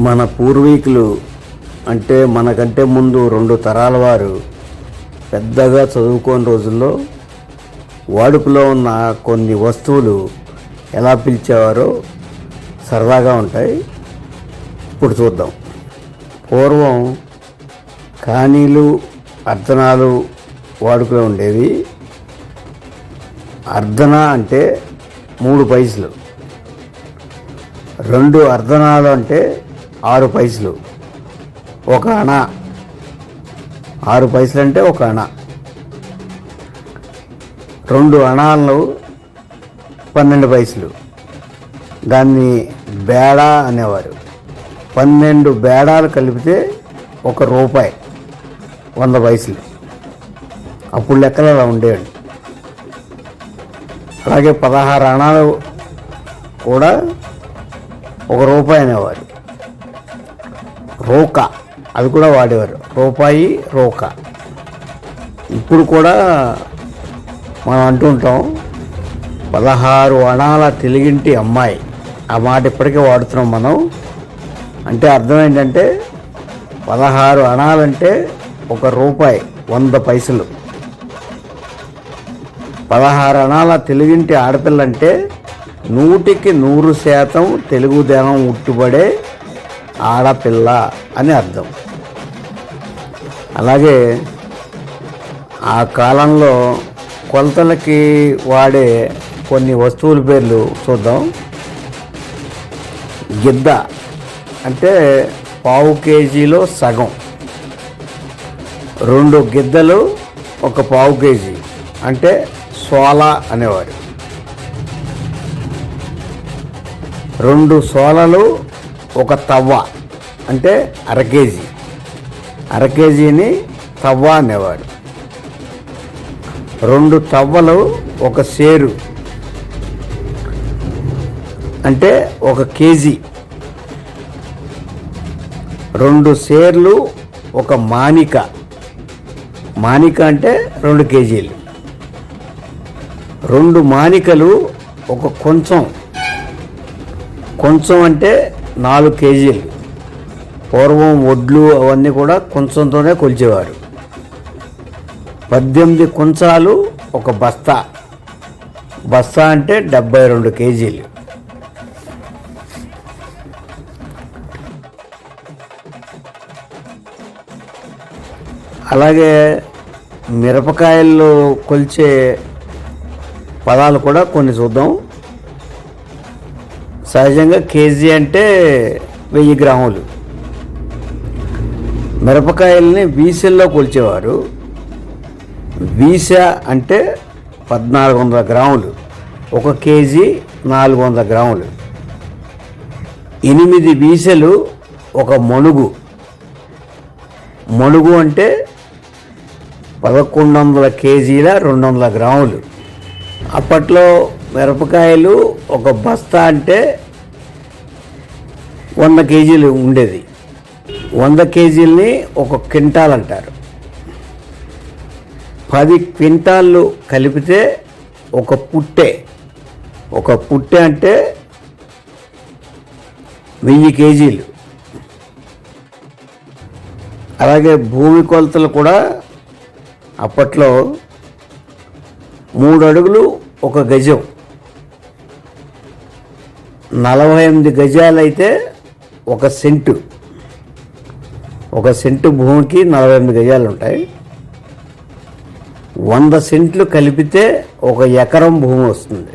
మన పూర్వీకులు అంటే మనకంటే ముందు రెండు తరాల వారు పెద్దగా చదువుకోని రోజుల్లో వాడుకలో ఉన్న కొన్ని వస్తువులు ఎలా పిలిచేవారో సరదాగా ఉంటాయి. ఇప్పుడు చూద్దాం. పూర్వం కానీలు అర్ధనాలు వాడుకలో ఉండేవి. అర్ధన అంటే మూడు పైసలు. రెండు అర్ధనాలు అంటే ఆరు పైసలు. ఒక అణ. ఆరు పైసలు అంటే ఒక అణ. రెండు అణాలు పన్నెండు పైసలు. దాన్ని బేడా అనేవారు. పన్నెండు బేడాలు కలిపితే ఒక రూపాయి వంద పైసలు. అప్పుడు లెక్కలు అలా ఉండేవి అలాగే పదహారు అణాలు కూడా ఒక రూపాయి అనేవారు. రోకా. అది కూడా వాడేవారు. రూపాయి రోకా. ఇప్పుడు కూడా మనం అంటుంటాం పదహారు అణాల తెలుగింటి అమ్మాయి. ఆ మాట ఇప్పటికే వాడుతున్నాం మనం. అంటే అర్థం ఏంటంటే పదహారు అణాలంటే ఒక రూపాయి వంద పైసలు. పదహారు అణాల తెలుగింటి ఆడపిల్ల అంటే నూటికి నూరు శాతం తెలుగుదనం ఉట్టుబడే ఆడపిల్ల అని అర్థం. అలాగే ఆ కాలంలో కొలతలకి వాడే కొన్ని వస్తువుల పేర్లు చూద్దాం. గిద్ద అంటే పావు కేజీలో సగం. రెండు గిద్దలు ఒక పావు కేజీ అంటే సోలా అనేవారు. రెండు సోలలు ఒక తవ్వ అంటే అర కేజీ. అర కేజీని తవ్వ అనేవాడు. రెండు తవ్వలు ఒక సేరు అంటే ఒక కేజీ. రెండు సేర్లు ఒక మానిక. మానిక అంటే రెండు కేజీలు. రెండు మానికలు ఒక కొంచెం. కొంచెం అంటే నాలుగు కేజీలు. పూర్వం వడ్లు అవన్నీ కూడా కొంచెంతోనే కొలిచేవారు. పద్దెనిమిది కుంచాలు ఒక బస్తా. బస్తా అంటే డెబ్బై రెండు కేజీలు. అలాగే మిరపకాయలు కొలిచే పదాలు కూడా కొన్ని చూద్దాం. సహజంగా కేజీ అంటే వెయ్యి గ్రాములు. మిరపకాయల్ని వీసెల్లో కొలిచేవారు. వీస అంటే పద్నాలుగు వందల గ్రాములు. ఒక కేజీ నాలుగు వందల గ్రాములు. ఎనిమిది వీసెలు ఒక మణుగు మణుగు అంటే పదకొండు వందల కేజీల రెండు వందల గ్రాములు. అప్పట్లో మిరపకాయలు ఒక బస్తా అంటే వంద కేజీలు ఉండేది. వంద కేజీలని ఒక క్వింటాల్ అంటారు. పది క్వింటాళ్ళు కలిపితే ఒక పుట్టే. ఒక పుట్టె అంటే వెయ్యి కేజీలు. అలాగే భూమి కొలతలు కూడా అప్పట్లో మూడు అడుగులు ఒక గజం. నలభై ఎనిమిది గజాలైతే ఒక సెంటు. ఒక సెంటు భూమికి నలభై ఎనిమిది గజాలు ఉంటాయి వంద సెంట్లు కలిపితే ఒక ఎకరం భూమి వస్తుంది.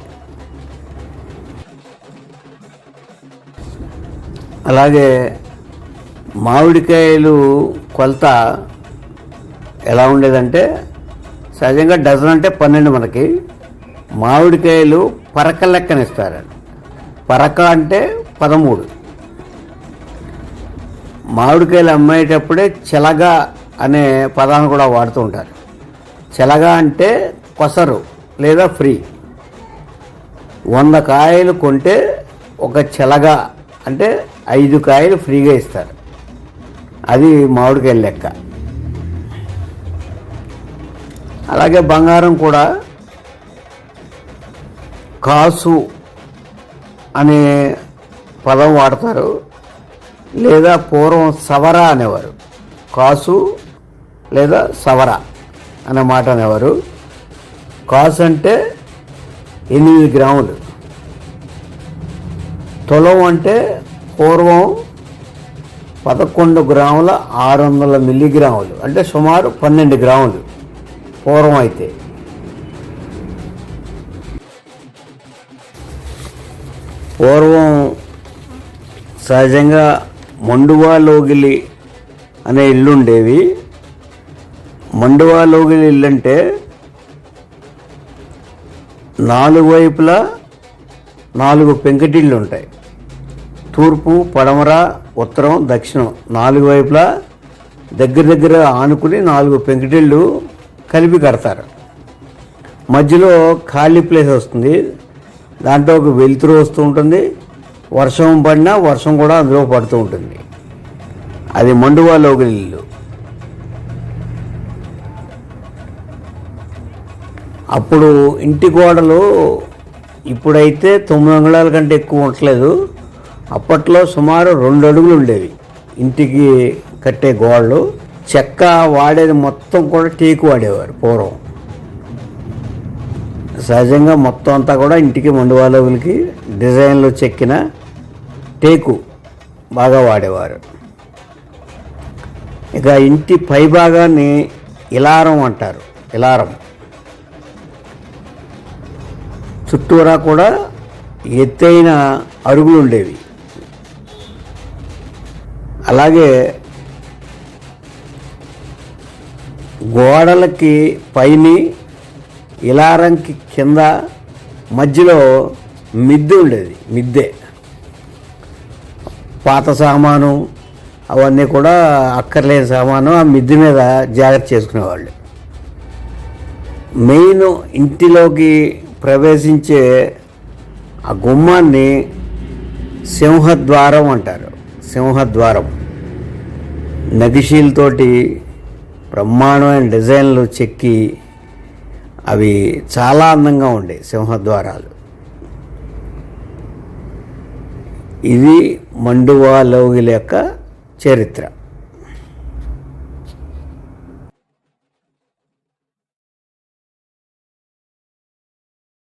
అలాగే మామిడికాయలు కొలత ఎలా ఉండేదంటే సహజంగా డజన్ అంటే పన్నెండు మనకి. మామిడికాయలు పరక లెక్కనిస్తారు పరక అంటే పదమూడు. మామిడికాయలు అమ్మేటప్పుడే చెలగ అనే పదాన్ని కూడా వాడుతూ ఉంటారు. చెలగ అంటే కొసరు లేదా ఫ్రీ. వంద కాయలు కొంటే ఒక చెలగ అంటే ఐదు కాయలు ఫ్రీగా ఇస్తారు. అది మామిడికాయల లెక్క. అలాగే బంగారం కూడా కాసు అనే పదం వాడతారు. లేదా పూర్వం సవర అనేవారు. కాసు లేదా సవర అనే మాట అనేవారు. కాసు అంటే ఎనిమిది గ్రాములు. తులం అంటే పూర్వం పదకొండు గ్రాముల ఆరు వందల మిల్లీగ్రాములు. అంటే సుమారు పన్నెండు గ్రాములు. పూర్వం అయితే. పూర్వం సహజంగా మండువా లోగిలి అనే ఇల్లు ఉండేవి మండువా లోగిలి ఇల్లు అంటే నాలుగు వైపులా నాలుగు పెంకటిళ్ళు ఉంటాయి తూర్పు పడమర ఉత్తరం దక్షిణం నాలుగు వైపులా దగ్గర దగ్గర ఆనుకుని నాలుగు పెంకటిళ్ళు కలిపి కడతారు. మధ్యలో ఖాళీ ప్లేస్ వస్తుంది. దాంట్లో ఒక వెలుతురు వస్తూ ఉంటుంది. వర్షం పడినా వర్షం కూడా అందులో పడుతూ ఉంటుంది. అది మండువాలోకి ఇల్లు. అప్పుడు ఇంటి గోడలు ఇప్పుడైతే తొమ్మిది అంగుళాల కంటే ఎక్కువ ఉండట్లేదు. అప్పట్లో సుమారు రెండు అడుగులు ఉండేవి ఇంటికి కట్టే గోడలు. చెక్క వాడేది మొత్తం కూడా టేకు వాడేవారు పూర్వం. సహజంగా మొత్తం అంతా కూడా ఇంటికి మండువాలోగులకి డిజైన్లు చెక్కిన టేకు బాగా వాడేవారు. ఇక ఇంటి పై భాగాన్ని ఇలారం అంటారు ఇలారం. చుట్టూరా కూడా ఎత్తైన అరుగులు ఉండేవి. అలాగే గోడలకి పైని ఇలారంకి కింద మధ్యలో మిద్దె ఉండేది మిద్దె. పాత సామాను అవన్నీ కూడా అక్కర్లేని సామాను ఆ మిద్దె మీద జాగ్రత్త చేసుకునేవాళ్ళు. మెయిన్ ఇంటిలోకి ప్రవేశించే ఆ గుమ్మాన్ని సింహద్వారం అంటారు. సింహద్వారం. నగిషీలతోటి బ్రహ్మాండమైన డిజైన్లు చెక్కి అవి చాలా అందంగా ఉండే సింహద్వారాలు. ఇది మండువా లోగిల యొక్క చరిత్ర.